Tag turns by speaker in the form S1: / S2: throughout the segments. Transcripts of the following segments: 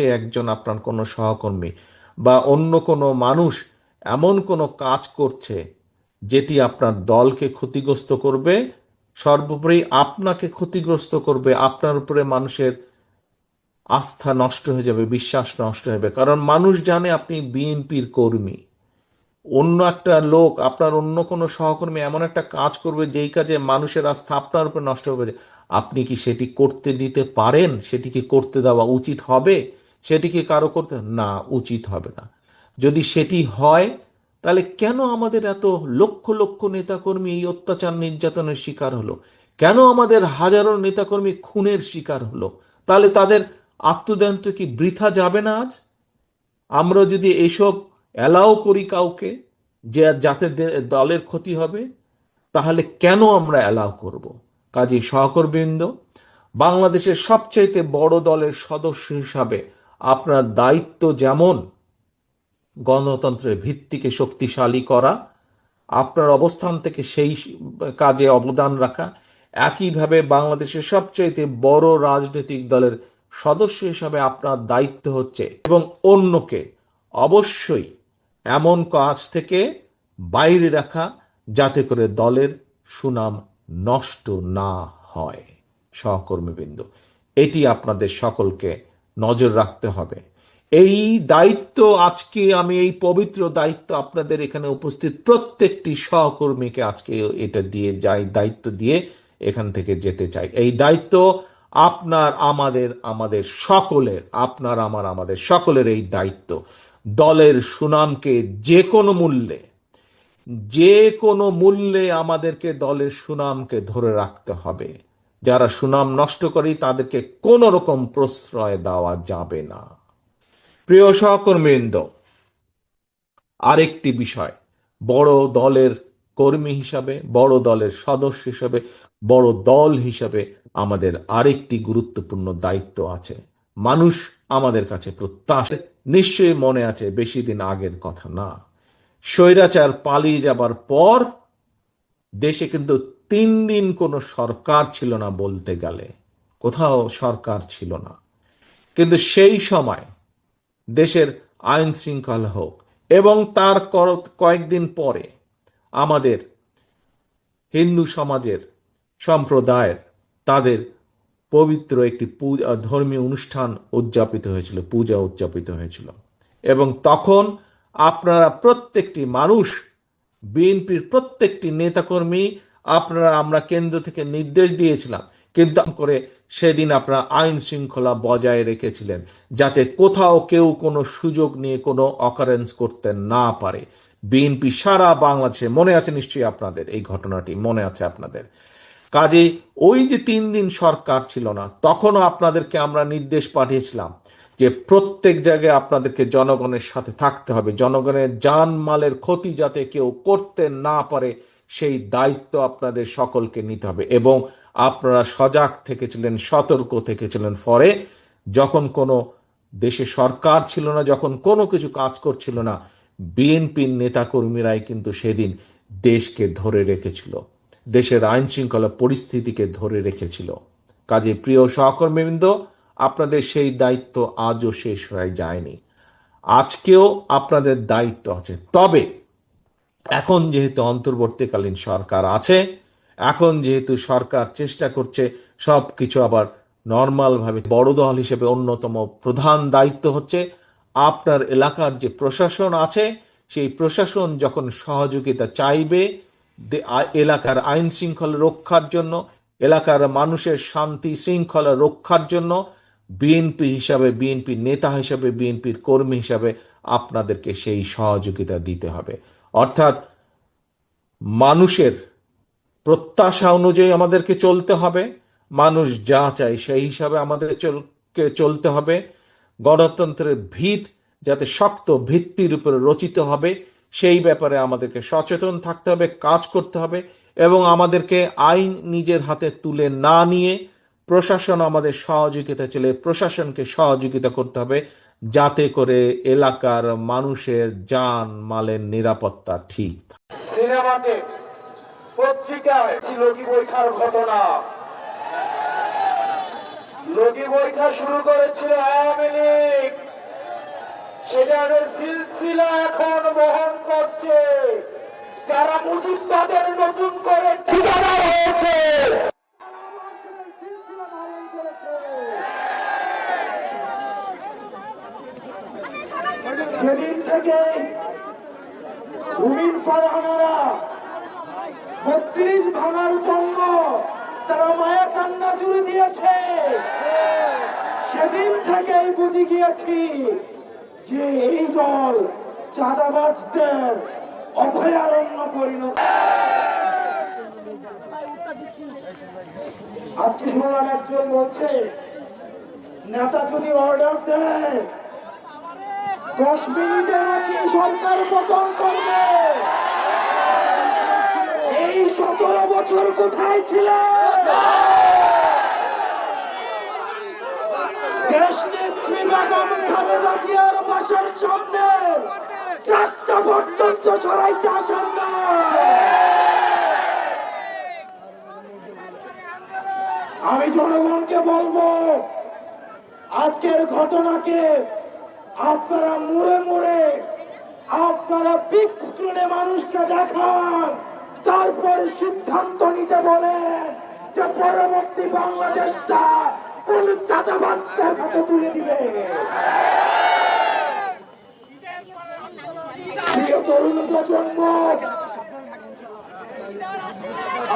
S1: পাশে একজন আপনার কোনো সহকর্মী বা অন্য কোনো মানুষ এমন কোনো কাজ করছে যেটি আপনার দলকে ক্ষতিগ্রস্ত করবে, সর্বোপরি আপনাকে ক্ষতিগ্রস্ত করবে, আপনার উপরে মানুষের আস্থা নষ্ট হয়ে যাবে, বিশ্বাস নষ্ট যাবে। কারণ মানুষ জানে আপনি বিএনপির কর্মী। অন্য একটা লোক, আপনার অন্য কোনো সহকর্মী এমন একটা কাজ করবে যেই কাজে মানুষের আস্থা আপনার উপর নষ্ট হবে আপনি কি সেটি করতে দিতে পারেন? সেটি কি করতে দেওয়া উচিত হবে? সেটি কি কারও করতে না উচিত হবে না। যদি সেটি হয়, তাহলে কেন আমাদের এত লক্ষ লক্ষ নেতাকর্মী এই অত্যাচার নির্যাতনের শিকার হলো? কেন আমাদের হাজারো নেতাকর্মী খুনের শিকার হলো? তাহলে তাদের আত্মদান্ত কি বৃথা যাবে না আজ? আমরা যদি এসব অ্যালাও করি কাউকে যে যাতে দলের ক্ষতি হবে, তাহলে কেন আমরা অ্যালাউ করব? কাজী সহকর্মীবৃন্দ, বাংলাদেশের সবচাইতে বড় দলের সদস্য হিসাবে আপনার দায়িত্ব যেমন গণতন্ত্রের ভিত্তিকে শক্তিশালী করা, আপনার অবস্থান থেকে সেই কাজে অবদান রাখা, একইভাবে বাংলাদেশের সবচাইতে বড় রাজনৈতিক দলের সদস্য হিসাবে আপনার দায়িত্ব হচ্ছে এবং অন্যকে অবশ্যই এমন কাজ থেকে বাইরে রাখা যাতে করে দলের সুনাম নষ্ট না হয়। সহকর্মীবৃন্দ, এটি আপনাদের সকলকে নজর রাখতে হবে। এই দায়িত্ব, আজকে আমি এই পবিত্র দায়িত্ব আপনাদের এখানে উপস্থিত প্রত্যেকটি সহকর্মীকে আজকে এটা দিয়ে যাই, দায়িত্ব দিয়ে এখান থেকে যেতে চাই। এই দায়িত্ব আপনার, আমাদের আমাদের সকলের, আপনার, আমার, আমাদের সকলের এই দায়িত্ব। দলের সুনামকে যে কোনো মূল্যে, যে কোনো মূল্যে আমাদেরকে দলের সুনামকে ধরে রাখতে হবে। যারা সুনাম নষ্ট করে তাদেরকে কোনো রকম প্রশ্রয় দেওয়া যাবে না। প্রিয় সহকর্মীবৃন্দ, আরেকটি বিষয়, বড় দলের কর্মী হিসাবে, বড় দলের সদস্য হিসাবে, বড় দল হিসাবে আমাদের আরেকটি গুরুত্বপূর্ণ দায়িত্ব আছে। মানুষ আমাদের কাছে প্রত্যাশা, নিশ্চয়ই মনে আছে বেশি দিন আগের কথা না। স্বৈরাচার পালিয়ে যাবার পর দেশে কিন্তু তিন দিন কোনো সরকার ছিল না বলতে গেলে। কোথাও সরকার ছিল না। কিন্তু সেই সময় দেশের আইন শৃঙ্খলা হোক এবং তার কয়েকদিন পরে আমাদের হিন্দু সমাজের সম্প্রদায়ের তাদের পবিত্র একটি পূজা, ধর্মীয় অনুষ্ঠান উদযাপিত হয়েছিল, পূজা উদযাপিত হয়েছিল। এবং তখন আপনারা প্রত্যেকটি মানুষ, বিএনপির প্রত্যেকটি নেতাকর্মী আপনারা, আমরা কেন্দ্র থেকে নির্দেশ দিয়েছিলাম, কিন্তু করে সেদিন আপনারা আইন শৃঙ্খলা বজায় রেখেছিলেন, যাতে কোথাও কেউ কোনো সুযোগ নিয়ে কোনো অকারেন্স করতে না পারে। বিএনপি সারা বাংলাদেশে, মনে আছে নিশ্চয়ই আপনাদের, এই ঘটনাটি মনে আছে আপনাদের। কাজে ওই যে তিন দিন সরকার ছিল না, তখনও আপনাদেরকে আমরা নির্দেশ পাঠিয়েছিলাম যে প্রত্যেক জায়গায় আপনাদেরকে জনগণের সাথে থাকতে হবে, জনগণের জানমালের ক্ষতি যাতে কেউ করতে না পারে সেই দায়িত্ব আপনাদের সকলকে নিতে হবে। এবং আপনারা সজাগ থেকেছিলেন, সতর্ক থেকেছিলেন ফলে যখন কোনো দেশে সরকার ছিল না, যখন কোনো কিছু কাজ করছিল না, বিএনপির নেতাকর্মীরাই কিন্তু সেদিন দেশকে ধরে রেখেছিল। দেশের আইন শৃঙ্খলা পরিস্থিতিকে ধরে রেখেছিল। কাজে প্রিয় সহকর্মীবৃন্দ, আপনাদের সেই দায়িত্ব আজও শেষ হয়ে যায়নি। আজকেও আপনাদের দায়িত্ব আছে। তবে এখন যেহেতু অন্তর্বর্তীকালীন সরকার আছে, এখন যেহেতু সরকার চেষ্টা করছে সব কিছু আবার নর্মাল ভাবে বড় দল হিসেবে অন্যতম প্রধান দায়িত্ব হচ্ছে আপনার এলাকার যে প্রশাসন আছে, সেই প্রশাসন যখন সহযোগিতা চাইবে এলাকার আইন শৃঙ্খলা রক্ষার জন্য, এলাকার মানুষের শান্তি শৃঙ্খলা রক্ষার জন্য বিএনপি হিসাবে বিএনপির নেতা হিসাবে বিএনপির কর্মী হিসাবে আপনাদেরকে সেই সহযোগিতা দিতে হবে। অর্থাৎ মানুষের প্রত্যাশা অনুযায়ী আমাদেরকে চলতে হবে, মানুষ যা চায় সেই হিসাবে আমাদের চলতে হবে, গণতন্ত্রের ভিত যাতে শক্ত ভিত্তির উপরে রচিত হবে, সেই ব্যাপারে আমাদেরকে সচেতন থাকতে হবে, কাজ করতে হবে এবং আমাদেরকে আইন নিজের হাতে তুলে না নিয়ে প্রশাসন আমাদের সহযোগিতা চলে প্রশাসনকে সহযোগিতা করতে হবে। যাতে করে এলাকার মানুষের যান মালের নিরাপত্তা ঠিক
S2: সিনেমাতে, পত্রিকায়, লগি বৈঠার ঘটনা। বৈঠা শুরু করেছিল আওয়ামী লীগ। সেটার সিলসিলা এখন বহন করছে। যারা মুজিববাদের নতুন করে ঠিকাদার হয়েছে যেদিন থেকে রুবিন ফারহানারা বত্রিশ ভাঙার জন্য তারা মায়া কান্না জুড়ে দিয়েছে। সেদিন থেকেই বুঝে গিয়েছি যে এই দল চাঁদাবাজদের অভয়ারণ্য পরিণত। আজকে শুনলাম একজন বলছে, নেতা যদি অর্ডার দেয় দশ মিনিটে নাকি সরকার পতন করবে? এই সতেরো বছর কোথায় ছিল? দেশ নেত্রী বেগম খালেদা জিয়ার বাসার সামনে ট্রাকটা পর্যন্ত ছড়াইতে আসেন আমি জনগণকে বলব, আজকের ঘটনাকে আপনারা মুড়ে মুড়ে আপনারা বিগ স্ক্রিনে মানুষকে দেখান। তারপর সিদ্ধান্ত নিতে বলেন যে পরবর্তী বাংলাদেশটা কোন চাঁদাবাজদের হাতে তুলে দিবে। তরুণ প্রজন্ম,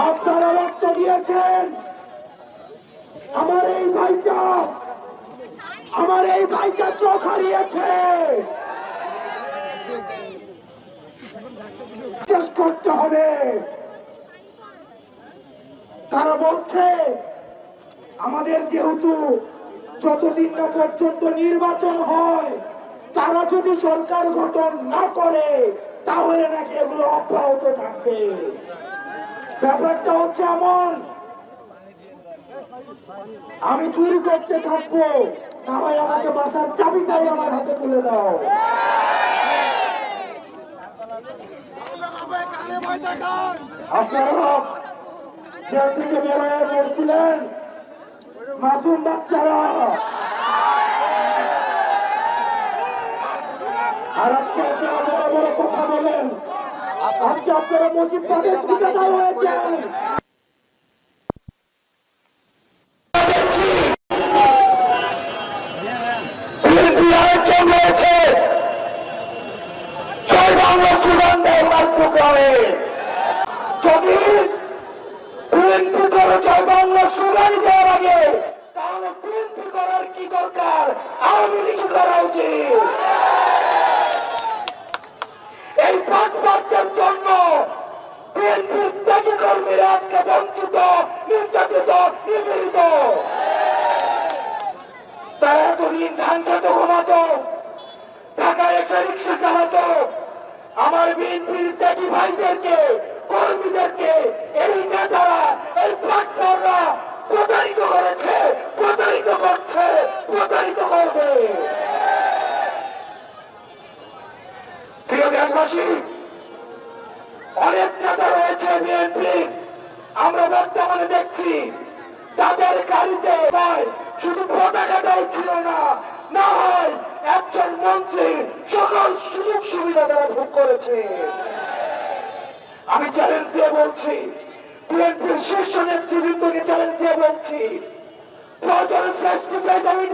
S2: আপনারা রক্ত দিয়েছেন। আমার এই ভাইটা আমার এই ভাইটা চোখ হারিয়েছে। করতে হবে। তারা বলছে, আমাদের যেহেতু যতদিন না পর্যন্ত নির্বাচন হয়, তারা যদি সরকার গঠন না করে, তাহলে নাকি এগুলো অব্যাহত থাকবে। ব্যাপারটা হচ্ছে এমন, আমি চুরি করতে থাকব। হয় আমাকে বাসার চাবিটাই আমার হাতে তুলে দাও। আপনারা জেল থেকে বলছিলেন আর কথা বলেন। আজকে ঠিকাদার হয়েছেন রয়েছে জয় বাংলা সুগন্ধে কার্যক্রমে যদি বিএনপি করে জয় বাংলা দেওয়ার আগে তাহলে বিএনপি করার কি দরকার? আওয়ামী লীগ করা উচিত। এই জন্য বঞ্চিত, নির্যাতিত, নিপীড়িত। তারা এতদিন ধান খেতে ঘুমাতো, ঢাকায় রিক্সা চালাতো। আমার বিএনপির ভাইদেরকে, কর্মীদেরকে, এই নেতারা, এই প্ল্যাটফর্মরা প্রতারিত করেছে, প্রতারিত করছে, প্রতারিত করবে। প্রিয় দেশবাসী, অনেক নেতা রয়েছে বিএনপি। আমরা বর্তমানে দেখছি তাদের গাড়িতে শুধু পতাকাটাই ছিল না না হয় একজন মন্ত্রীর সকল সুযোগ সুবিধা তারা ভোগ করেছে। আমি চ্যালেঞ্জ দিয়ে বলছি বিএনপির শীর্ষ নেতৃবৃন্দকে চ্যালেঞ্জ দিয়ে বলছি। ফেস টু ফেস আমি